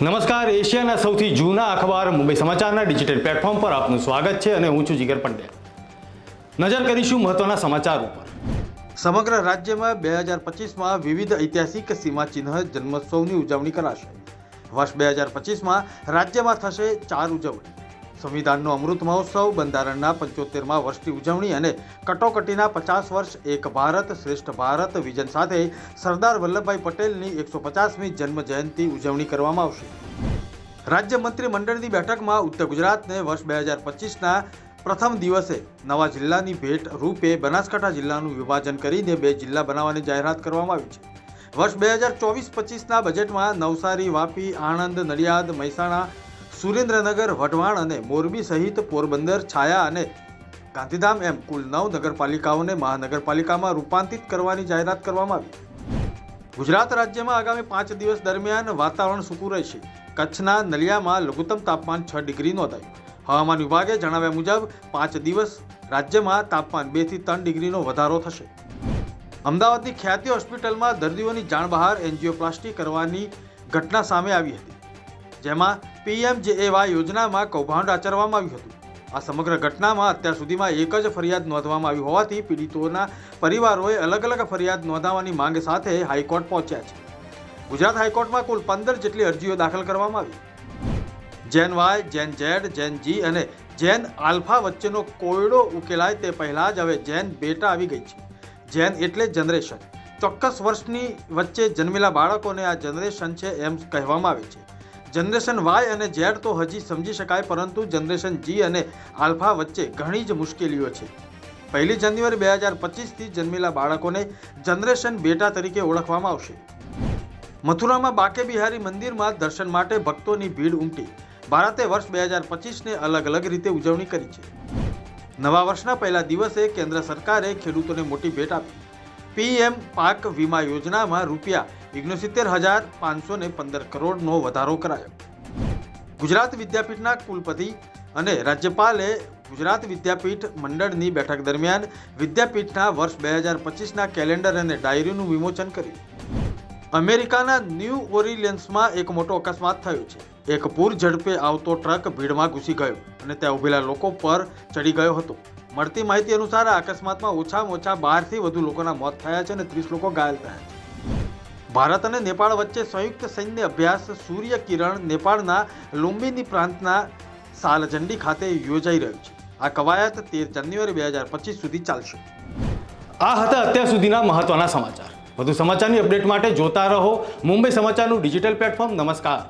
નમસ્કાર, એશિયાના સૌથી જૂના અખબાર મુંબઈ સમાચારના ડિજિટલ પ્લેટફોર્મ પર આપનું સ્વાગત છે અને હું છું જીગર પંડ્યા. નજર કરીશું મહત્વના સમાચાર ઉપર. સમગ્ર રાજ્યમાં બે હજાર પચીસમાં વિવિધ ઐતિહાસિક સીમાચિહ્ન જન્મોત્સવની ઉજવણી કરાશે. વર્ષ બે હજાર પચીસમાં રાજ્યમાં થશે ચાર ઉજવણી. સંવિધાનનો અમૃત મહોત્સવ, બંધારણના પંચોતેરમાં વર્ષની ઉજવણી અને કટોકટીના પચાસ વર્ષ એક ભારત શ્રેષ્ઠ ભારત વિઝન સાથે સરદાર વલ્લભભાઈ પટેલની એકસો પચાસમી જન્મ જયંતિ ઉજવણી કરવામાં આવશે. રાજ્ય મંત્રીમંડળની બેઠકમાં ઉત્તર ગુજરાતને વર્ષ બે હજાર પચીસના પ્રથમ દિવસે નવા જિલ્લાની ભેટ રૂપે બનાસકાંઠા જિલ્લાનું વિભાજન કરીને બે જિલ્લા બનાવવાની જાહેરાત કરવામાં આવી છે. વર્ષ બે હજાર ચોવીસ પચીસના બજેટમાં નવસારી, વાપી, આણંદ, નડિયાદ, મહેસાણા સુરેન્દ્રનગર, વઢવાણ અને મોરબી સહિત પોરબંદર, છાયા અને ગાંધીધામ એમ કુલ નવ નગરપાલિકાઓને મહાનગરપાલિકામાં રૂપાંતરિત કરવાની જાહેરાત કરવામાં આવી. ગુજરાત રાજ્યમાં આગામી પાંચ દિવસ દરમિયાન વાતાવરણ સૂકું રહેશે. કચ્છના નલિયામાં લઘુત્તમ તાપમાન છ ડિગ્રી નોંધાયું. હવામાન વિભાગે જણાવ્યા મુજબ, પાંચ દિવસ રાજ્યમાં તાપમાન બેથી ત્રણ ડિગ્રીનો વધારો થશે. અમદાવાદની ખ્યાતિ હોસ્પિટલમાં દર્દીઓની જાણ બહાર એન્જિયોપ્લાસ્ટી કરવાની ઘટના સામે આવી હતી. જેમાં પીએમજેએવાય યોજનામાં કૌભાંડ આચરવામાં આવ્યું હતું. આ સમગ્ર ઘટનામાં અત્યાર સુધીમાં એક જ ફરિયાદ નોંધવામાં આવી હોવાથી પીડિતોના પરિવારોએ અલગ અલગ ફરિયાદ નોંધાવવાની માંગ સાથે હાઈકોર્ટ પહોંચ્યા છે. ગુજરાત હાઈકોર્ટમાં કુલ પંદર જેટલી અરજીઓ દાખલ કરવામાં આવી. Gen Y, Gen Z, Gen G અને જેન આલ્ફા વચ્ચેનો કોયડો ઉકેલાય તે પહેલાં જ હવે જેન બેટા આવી ગઈ છે. જેન એટલે જનરેશન. ચોક્કસ વર્ષની વચ્ચે જન્મેલા બાળકોને આ જનરેશન છે એમ કહેવામાં આવે છે. જનરેશન વાય અને ઝેડ તો હજી સમજી શકાય, પરંતુ જનરેશન જી અને આલ્ફા વચ્ચે ઘણી જ મુશ્કેલીઓ છે. પહેલી જાન્યુઆરી બે હજાર પચીસથી જન્મેલા બાળકોને જનરેશન બેટા તરીકે ઓળખવામાં આવશે. મથુરામાં બાકે બિહારી મંદિરમાં દર્શન માટે ભક્તોની ભીડ ઉમટી. ભારતે વર્ષ બે હજાર પચીસને અલગ અલગ રીતે ઉજવણી કરી છે. નવા વર્ષના પહેલા દિવસે કેન્દ્ર સરકારે ખેડૂતોને મોટી ભેટ આપી. પીએમ પાક વીમા યોજનામાં રૂપિયા ઓગણસિત્તેર હજાર પાંચસો પંદર કરોડનો વધારો કરાયો. ગુજરાત વિદ્યાપીઠના કુલપતિ અને રાજ્યપાલે ગુજરાત વિદ્યાપીઠ મંડળની બેઠક દરમિયાન વિદ્યાપીઠના વર્ષ બે હજાર પચીસના કેલેન્ડર અને ડાયરીનું વિમોચન કર્યું. અમેરિકાના ન્યૂ ઓરિલિયન્સમાં એક મોટો અકસ્માત થયો છે. એક પૂર ઝડપે આવતો ટ્રક ભીડમાં ઘૂસી ગયો અને ત્યાં ઉભેલા લોકો પર ચડી ગયો હતો. મળતી માહિતી અનુસાર આ અકસ્માતમાં ઓછામાં ઓછા બારથી વધુ લોકોના મોત થયા છે અને ત્રીસ લોકો ઘાયલ થયા છે. ભારત અને નેપાળ વચ્ચે સંયુક્ત સૈન્ય અભ્યાસ સૂર્ય કિરણ નેપાળના લુંબિની પ્રાંતના સાલજંડી ખાતે યોજાઈ રહ્યું છે. આ કવાયત તેર જાન્યુઆરી બે હજાર પચીસ સુધી ચાલશે. આ હતા અત્યાર સુધીના મહત્વના સમાચાર. વધુ સમાચારની અપડેટ માટે જોતા રહો મુંબઈ સમાચારનું ડિજિટલ પ્લેટફોર્મ. નમસ્કાર.